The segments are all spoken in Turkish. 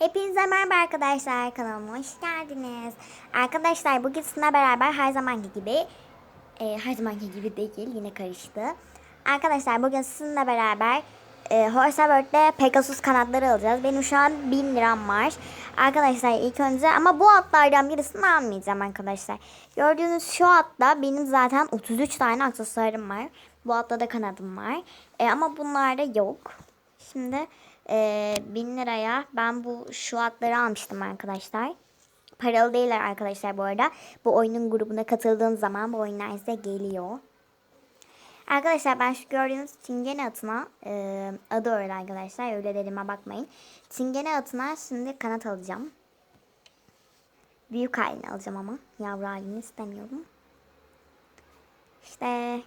Hepinize merhaba arkadaşlar kanalıma hoş geldiniz. Arkadaşlar bugün sizinle beraber her zamanki gibi e, her zamanki gibi değil yine karıştı. Arkadaşlar bugün sizinle beraber e, Horse World'de Pegasus kanatları alacağız. Benim şu an 1000 liram var. Arkadaşlar ilk önce ama bu atlardan birisini almayacağım arkadaşlar. Gördüğünüz şu atta benim zaten 33 tane aksesuarım var. Bu atta da kanadım var. E, ama bunlarda yok. Şimdi e, 1000 liraya ben bu şu atları almıştım arkadaşlar. Paralı değiller arkadaşlar bu arada. Bu oyunun grubuna katıldığın zaman bu oyunlar size geliyor. Arkadaşlar ben şu gördüğünüz çingene atına e, adı öyle arkadaşlar öyle dediğime bakmayın. Çingene atına şimdi kanat alacağım. Büyük halini alacağım ama yavru halini istemiyorum. İşte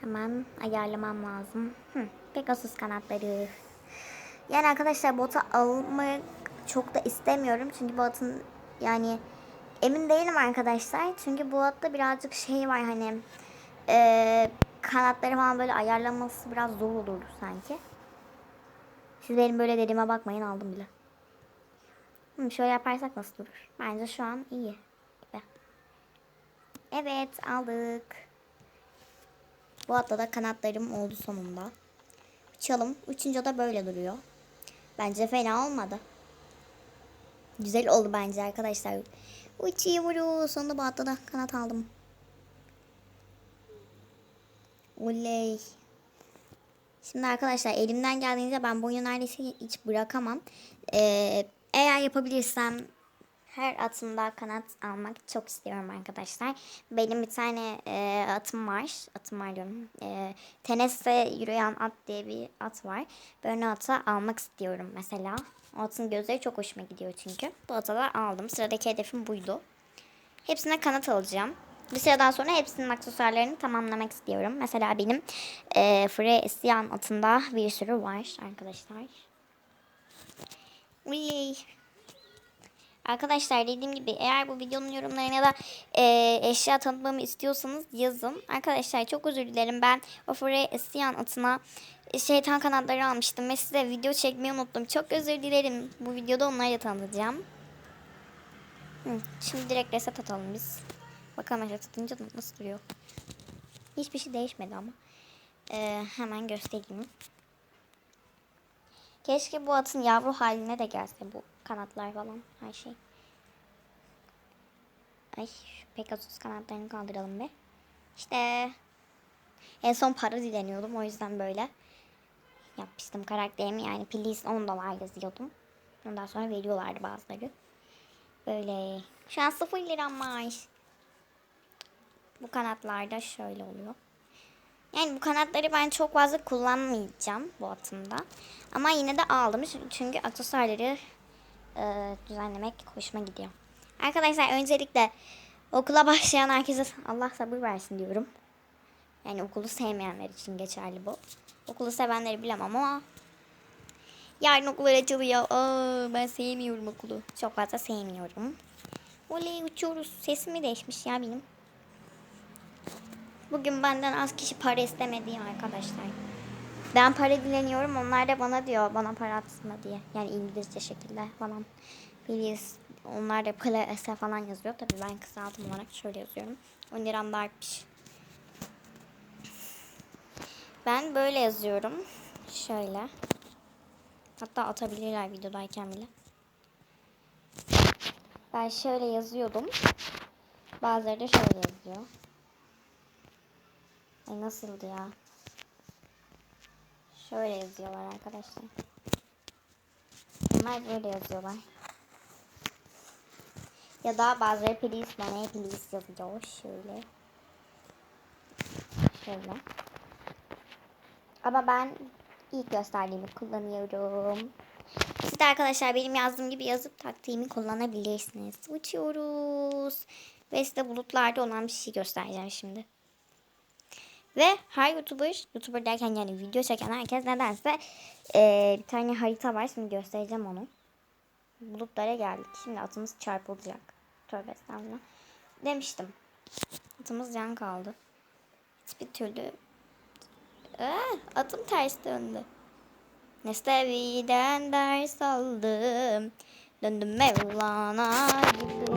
hemen ayarlamam lazım. Hı, Pegasus kanatları. Yani arkadaşlar botu almak çok da istemiyorum. Çünkü botun yani emin değilim arkadaşlar. Çünkü botta birazcık şey var hani e, kanatları falan böyle ayarlaması biraz zor olurdu sanki. Siz benim böyle dediğime bakmayın aldım bile. Hı, şöyle yaparsak nasıl durur? Bence şu an iyi. Evet aldık. Bu hatta da kanatlarım oldu sonunda. Uçalım. Uçunca da böyle duruyor. Bence fena olmadı. Güzel oldu bence arkadaşlar. Uçuyoruz. Sonunda bu hatta da kanat aldım. Oley. Şimdi arkadaşlar elimden geldiğince ben bu oyunu neredeyse hiç bırakamam. Ee, eğer yapabilirsem her atımda kanat almak çok istiyorum arkadaşlar. Benim bir tane e, atım var. Atım var diyorum. E, Teneste yürüyen at diye bir at var. O atı almak istiyorum mesela. O atın gözleri çok hoşuma gidiyor çünkü. Bu atı da aldım. Sıradaki hedefim buydu. Hepsine kanat alacağım. Bir sıradan sonra hepsinin aksesuarlarını tamamlamak istiyorum. Mesela benim e, Frey Isyan atında bir sürü var arkadaşlar. Uy. Arkadaşlar dediğim gibi eğer bu videonun yorumlarına da e, eşya tanıtmamı istiyorsanız yazın. Arkadaşlar çok özür dilerim ben o Frey Isyan atına şeytan kanatları almıştım ve size video çekmeyi unuttum. Çok özür dilerim. Bu videoda onları da tanıtacağım. Hı, şimdi direkt reset atalım biz. Bakalım reset atınca nasıl duruyor. Hiçbir şey değişmedi ama. Ee, hemen göstereyim. Keşke bu atın yavru haline de gelse bu kanatlar falan her şey. Ay Pegasus kanatlarını kaldıralım be. İşte en son para dileniyordum o yüzden böyle yapmıştım karakterimi yani please 10 dolar yazıyordum. Ondan sonra veriyorlardı bazıları. Böyle. Şu an 0 liram var. Bu kanatlarda şöyle oluyor. Yani bu kanatları ben çok fazla kullanmayacağım bu atımda. Ama yine de aldım çünkü aksesuarları e, düzenlemek hoşuma gidiyor. Arkadaşlar öncelikle okula başlayan herkese Allah sabır versin diyorum. Yani okulu sevmeyenler için geçerli bu. Okulu sevenleri bilemem ama yarın okullar açılıyor. Aa, ben sevmiyorum okulu. Çok fazla sevmiyorum. Oley uçuyoruz. Sesim değişmiş ya benim. Bugün benden az kişi para istemedi arkadaşlar. Ben para dileniyorum. Onlar da bana diyor bana para atsın diye. Yani İngilizce şekilde falan. Please. Onlar da klase falan yazıyor. Tabii ben kısaltım olarak şöyle yazıyorum. 10 liram da artmış. Ben böyle yazıyorum. Şöyle. Hatta atabilirler videodayken bile. Ben şöyle yazıyordum. Bazıları da şöyle yazıyor. Ay nasıldı ya? Şöyle yazıyorlar arkadaşlar. Bunlar böyle yazıyorlar. Ya da bazıları please bana please yazıyor. Şöyle. Şöyle. Ama ben ilk gösterdiğimi kullanıyorum. Siz de arkadaşlar benim yazdığım gibi yazıp taktiğimi kullanabilirsiniz. Uçuyoruz. Ve size bulutlarda olan bir şey göstereceğim şimdi. Ve her YouTuber, YouTuber derken yani video çeken herkes nedense e, bir tane harita var. Şimdi göstereceğim onu. Bulutlara geldik. Şimdi atımız çarpılacak. Tövbe estağfurullah. Demiştim. Atımız can kaldı. Hiçbir türlü... Ee, atım ters döndü. Nestevi'den ders aldım. Döndüm Mevlana gibi.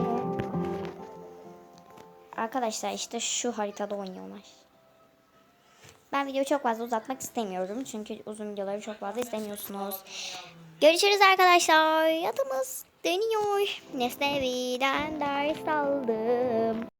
Arkadaşlar işte şu haritada oynuyorlar. Ben videoyu çok fazla uzatmak istemiyorum. Çünkü uzun videoları çok fazla istemiyorsunuz. Görüşürüz arkadaşlar. Yatımız dönüyor. Nesnevi'den ders aldım.